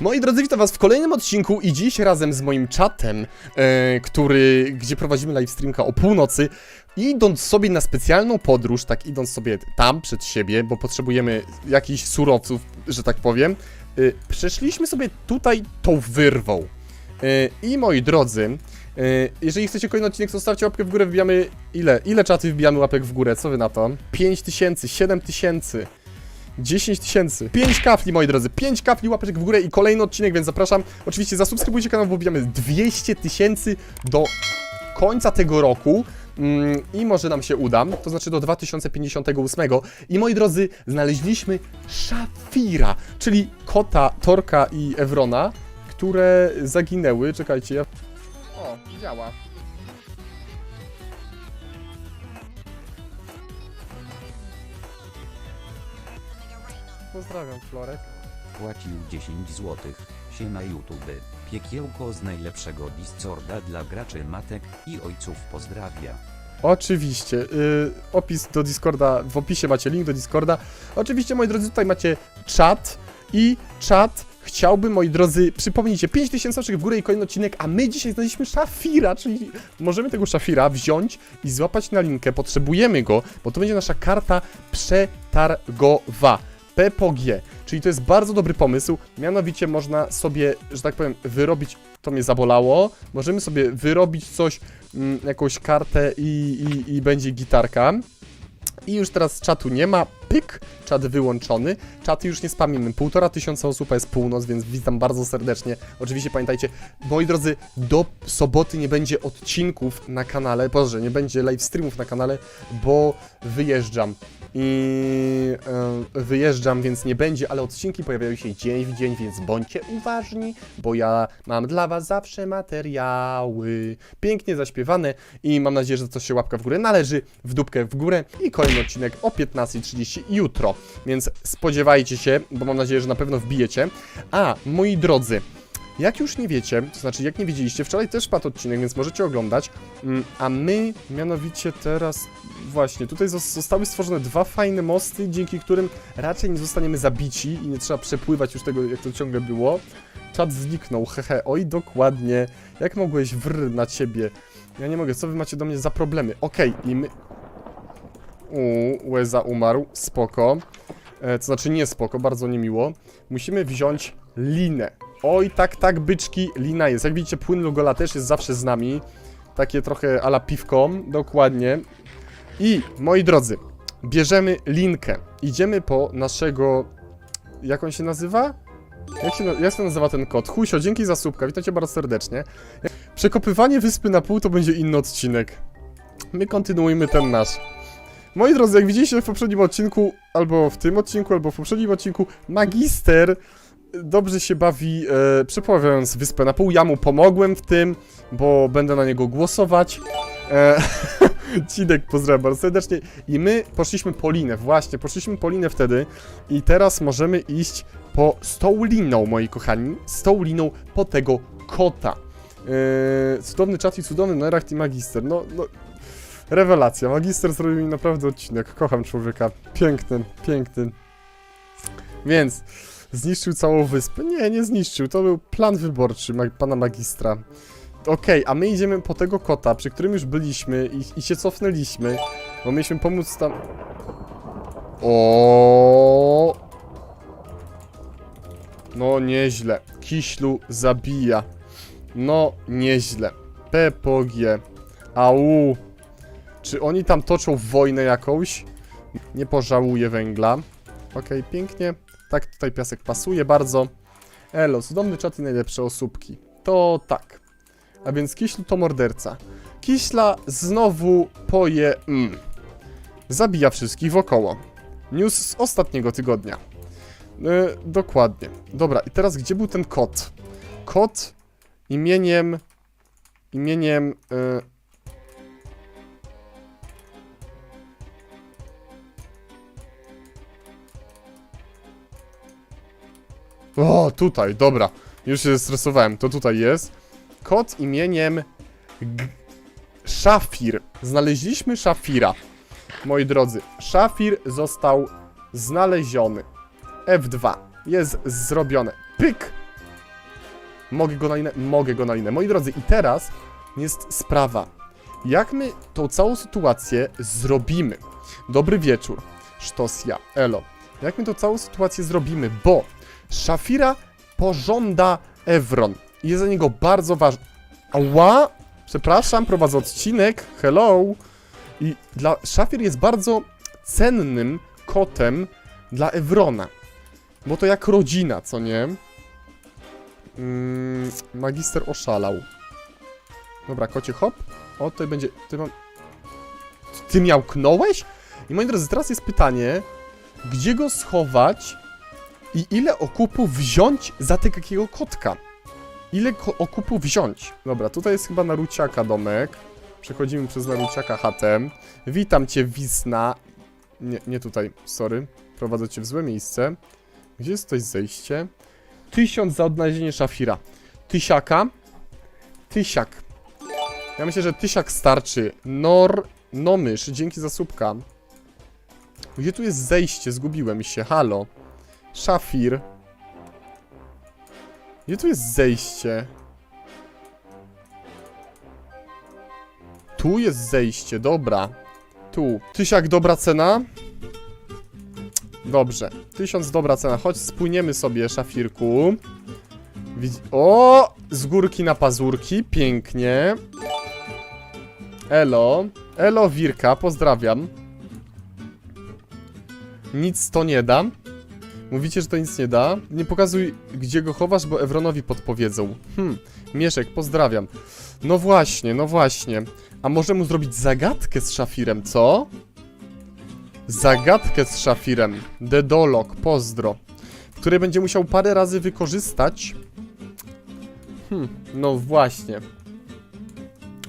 Moi drodzy, witam was w kolejnym odcinku i dziś razem z moim czatem, e, który, gdzie prowadzimy live streamka o północy, idąc sobie na specjalną podróż, tak idąc sobie tam przed siebie, bo potrzebujemy jakichś surowców, że tak powiem, e, przeszliśmy sobie tutaj tą wyrwą. E, I moi drodzy, e, jeżeli chcecie kolejny odcinek, zostawcie łapkę w górę, wbijamy ile? Ile czaty wbijamy łapek w górę? Co wy na to? 5 tysięcy, 7 tysięcy. 10 tysięcy. 5 kafli, moi drodzy. 5 kafli łapeczek w górę i kolejny odcinek, więc zapraszam. Oczywiście zasubskrybujcie kanał, bo wbijamy 200 tysięcy do końca tego roku. Mm, I może nam się uda, to znaczy do 2058. I moi drodzy, znaleźliśmy Szafira, czyli kota Torka i Evrona, które zaginęły. Czekajcie, ja. O, działa. Pozdrawiam, Florek. Płacił 10 zł. Siema YouTube. Piekiełko z najlepszego Discorda dla graczy matek i ojców pozdrawia. Oczywiście. y, opis do Discorda, w opisie macie link do Discorda. Oczywiście, moi drodzy, tutaj macie czat i czat. Chciałbym, moi drodzy, przypomnijcie, 5000 łapek w górę i kolejny odcinek, a my dzisiaj znaleźliśmy szafira, czyli możemy tego szafira wziąć i złapać na linkę. Potrzebujemy go, bo to będzie nasza karta przetargowa. PPG, czyli to jest bardzo dobry pomysł. Mianowicie można sobie, że tak powiem, wyrobić. To mnie zabolało. Możemy sobie wyrobić coś, mm, jakąś kartę i, i, i będzie gitarka. I już teraz czatu nie ma. Pyk, czat wyłączony. Czaty już nie spamimy. Półtora tysiąca osób a jest północ, więc witam bardzo serdecznie. Oczywiście pamiętajcie, moi drodzy, do soboty nie będzie odcinków na kanale. Boże, nie będzie live streamów na kanale, bo wyjeżdżam. I e, wyjeżdżam, więc nie będzie, ale odcinki pojawiają się dzień w dzień, więc bądźcie uważni, bo ja mam dla was zawsze materiały pięknie zaśpiewane i mam nadzieję, że to się łapka w górę należy, w dupkę w górę i kolejny odcinek o 15.30 jutro, więc spodziewajcie się, bo mam nadzieję, że na pewno wbijecie. A, moi drodzy, jak już nie wiecie, to znaczy jak nie widzieliście, wczoraj też padł odcinek, więc możecie oglądać, mm, a my mianowicie teraz właśnie, tutaj zos- zostały stworzone dwa fajne mosty, dzięki którym raczej nie zostaniemy zabici i nie trzeba przepływać już tego, jak to ciągle było. Czat zniknął, hehe, oj dokładnie, jak mogłeś wr na ciebie? Ja nie mogę, co wy macie do mnie za problemy? Okej, i my... Uuu, Łeza umarł, spoko. E, to znaczy nie spoko, bardzo niemiło. Musimy wziąć linę. Oj, tak, tak, byczki, lina jest. Jak widzicie, płyn Lugola też jest zawsze z nami. Takie trochę ala piwko, dokładnie. I, moi drodzy, bierzemy linkę. Idziemy po naszego... Jak on się nazywa? Jak się, jak się nazywa ten kot? Husio, dzięki za słupka, witam cię bardzo serdecznie. Przekopywanie wyspy na pół to będzie inny odcinek. My kontynuujmy ten nasz. Moi drodzy, jak widzieliście w poprzednim odcinku, albo w tym odcinku, albo w poprzednim odcinku, Magister dobrze się bawi e, wyspę na pół. Ja mu pomogłem w tym, bo będę na niego głosować. E, pozdrawiam bardzo serdecznie. I my poszliśmy po linę, właśnie, poszliśmy po linę wtedy i teraz możemy iść po z tą liną, moi kochani, z tą liną po tego kota. E, cudowny czat i cudowny Nerach i Magister. No, no, rewelacja. Magister zrobił mi naprawdę odcinek. Kocham człowieka. Piękny, piękny. Więc zniszczył całą wyspę. Nie, nie zniszczył. To był plan wyborczy mag pana magistra. Okej, a my idziemy po tego kota, przy którym już byliśmy i, i się cofnęliśmy, bo mieliśmy pomóc tam... O. No nieźle. Kiślu zabija. No nieźle. PPG. Au. Czy oni tam toczą wojnę jakąś? Nie pożałuję węgla. Okej, pięknie. Tak, tutaj piasek pasuje bardzo. Elo, cudowny czat i najlepsze osóbki. To tak. A więc Kiślu to morderca. Kiśla znowu poje... Mm. Zabija wszystkich wokoło. News z ostatniego tygodnia. E, dokładnie. Dobra, i teraz gdzie był ten kot? Kot imieniem... Imieniem... E, O, tutaj, dobra. Już się stresowałem. To tutaj jest. Kot imieniem G Szafir. Znaleźliśmy Szafira. Moi drodzy, Szafir został znaleziony. F2. Jest zrobione. Pyk! Mogę go na linę? Mogę go na linę. Moi drodzy, i teraz jest sprawa. Jak my tą całą sytuację zrobimy? Dobry wieczór. Sztos ja. Elo. Jak my tą całą sytuację zrobimy? Bo Szafira pożąda Evron. Jest za niego bardzo ważny. Ała! Przepraszam, prowadzę odcinek. Hello! I dla Szafir jest bardzo cennym kotem dla Evrona. Bo to jak rodzina, co nie? Mm, magister oszalał. Dobra, kocie hop. O, tutaj będzie... Ty, mam... Ty miał knąłeś? I moi drodzy, teraz jest pytanie, gdzie go schować i ile okupu wziąć za takiego kotka? Ile ko- okupu wziąć? Dobra, tutaj jest chyba Naruciaka domek. Przechodzimy przez Naruciaka chatę. Witam cię, Wisna. Nie, nie tutaj, sorry. Prowadzę cię w złe miejsce. Gdzie jest to zejście? Tysiąc za odnalezienie szafira. Tysiaka. Tysiak. Ja myślę, że tysiak starczy. Nor... Nomysz, dzięki za słupka. Gdzie tu jest zejście? Zgubiłem się. Halo. Szafir. Gdzie tu jest zejście? Tu jest zejście, dobra. Tu. Tysiak dobra cena? Dobrze. Tysiąc dobra cena. Chodź, spłyniemy sobie, szafirku. Widz... O! Z górki na pazurki. Pięknie. Elo. Elo, Wirka. Pozdrawiam. Nic to nie da. Mówicie, że to nic nie da? Nie pokazuj, gdzie go chowasz, bo Ewronowi podpowiedzą. Hm, Mieszek, pozdrawiam. No właśnie, no właśnie. A może mu zrobić zagadkę z szafirem, co? Zagadkę z szafirem. Dedolog, pozdro. Który będzie musiał parę razy wykorzystać. Hmm, no właśnie.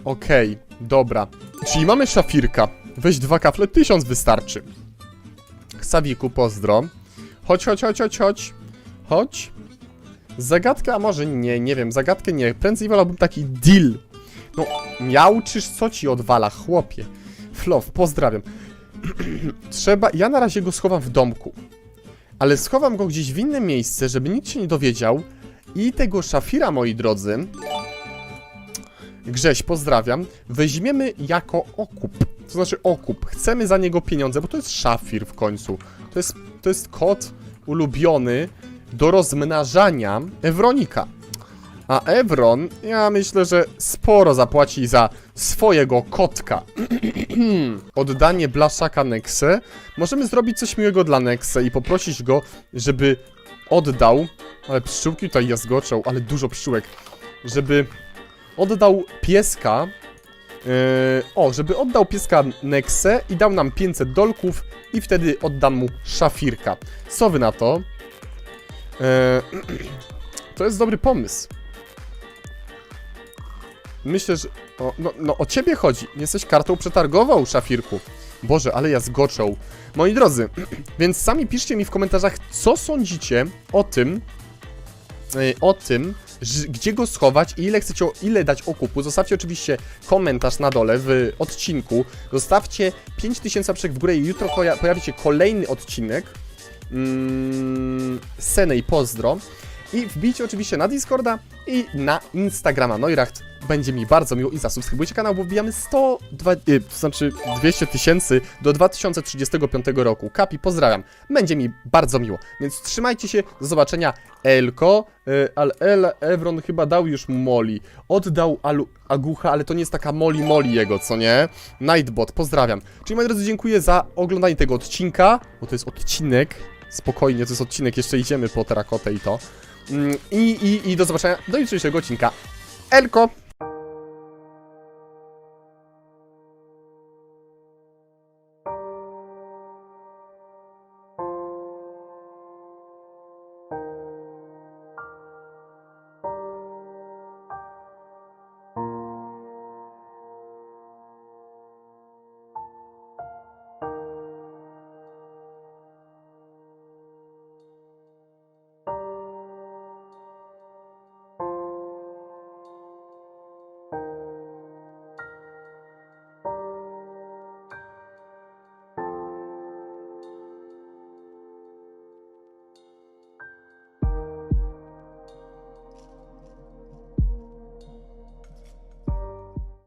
Okej, dobra. Czyli mamy szafirka. Weź dwa kafle, tysiąc wystarczy. Sawiku, pozdro. Chodź, chodź, chodź, chodź, chodź. Chodź. Zagadka, a może nie, nie wiem, zagadkę nie. Prędzej wolałbym taki deal. No, miałczysz, co ci odwala, chłopie. Flow, pozdrawiam. Trzeba, ja na razie go schowam w domku. Ale schowam go gdzieś w inne miejsce, żeby nikt się nie dowiedział. I tego szafira, moi drodzy, Grześ, pozdrawiam, weźmiemy jako okup. To znaczy okup. Chcemy za niego pieniądze, bo to jest szafir w końcu. To jest, to jest kot ulubiony do rozmnażania Ewronika. A Evron, ja myślę, że sporo zapłaci za swojego kotka. Oddanie blaszaka Nexe. Możemy zrobić coś miłego dla Nexe i poprosić go, żeby oddał. Ale pszczółki tutaj jazgoczą, ale dużo pszczółek. Żeby oddał pieska. Yy, o, żeby oddał pieska Nexe i dał nam 500 dolków i wtedy oddam mu szafirka. Co wy na to? Yy, to jest dobry pomysł. Myślę, że... O, no, no, o ciebie chodzi. Jesteś kartą przetargową, szafirku. Boże, ale ja zgoczą. Moi drodzy, więc sami piszcie mi w komentarzach, co sądzicie o tym, yy, o tym, gdzie go schować i ile chcecie, ile dać okupu. Zostawcie oczywiście komentarz na dole w odcinku. Zostawcie 5000 łapek w górę i jutro poja pojawi się kolejny odcinek. Mm, Senej pozdro. I wbijcie oczywiście na Discorda i na Instagrama Neuracht. Będzie mi bardzo miło i zasubskrybujcie kanał, bo wbijamy 100, dwa, y, to znaczy 200 tysięcy do 2035 roku. Kapi, pozdrawiam. Będzie mi bardzo miło. Więc trzymajcie się, do zobaczenia. Elko, y, ale El, Evron chyba dał już Moli. Oddał Alu, Agucha, ale to nie jest taka Moli Moli jego, co nie? Nightbot, pozdrawiam. Czyli moi drodzy, dziękuję za oglądanie tego odcinka, bo to jest odcinek. Spokojnie, to jest odcinek, jeszcze idziemy po terakotę i to. Mm, I, i, I do zobaczenia do jutrzejszego odcinka. Elko!